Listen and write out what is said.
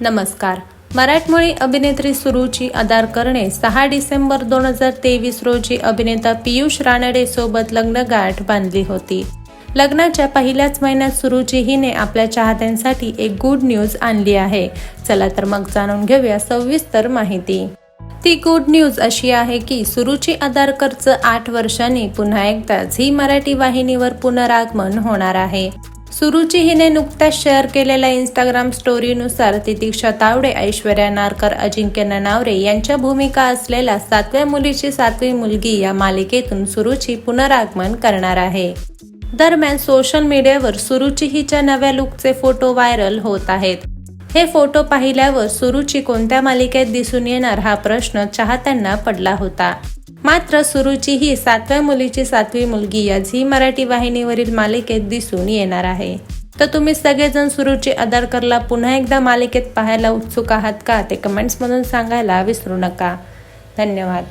नमस्कार. मराठमोळी अभिनेत्री सुरुची अदार करणे सहा डिसेंबर दोन हजार तेवीस रोजी अभिनेता पियुष रानडे सोबत लग्न गाठ बांधली होती. लग्नाच्या पहिल्याच महिन्यात सुरुची हिने आपल्या चाहत्यांसाठी एक गुड न्यूज आणली आहे. चला तर मग जाणून घेऊया सविस्तर माहिती. ती गुड न्यूज अशी आहे की सुरुची अदारकरचं आठ वर्षांनी पुन्हा एकदा झी मराठी वाहिनीवर पुनरागमन होणार आहे. सुरुची हिने नुकत्याच शेअर केलेल्या इंस्टाग्राम स्टोरीनुसार तितिक्षा तावडे ऐश्वर्या नारकर अजिंक्य ननावरे यांच्या भूमिका असलेल्या सातव्या मुलीची सातवी मुलगी या मालिकेतून सुरुची पुनरागमन करणार आहे. दरम्यान सोशल मीडियावर सुरुची हिच्या नव्या लुकचे फोटो व्हायरल होत आहेत. हे फोटो पाहिल्यावर सुरुची कोणत्या मालिकेत दिसून येणार हा प्रश्न चाहत्यांना पडला होता. मात्र सुरुची ही सातव्या मुलीची सातवी मुलगी या झी मराठी वाहिनीवरील मालिकेत दिसून येणार आहे. तर तुम्ही सगळेजण सुरुची अदारकरला पुन्हा एकदा मालिकेत पाहायला उत्सुक आहात का? ते कमेंट्समधून सांगायला विसरू नका. धन्यवाद.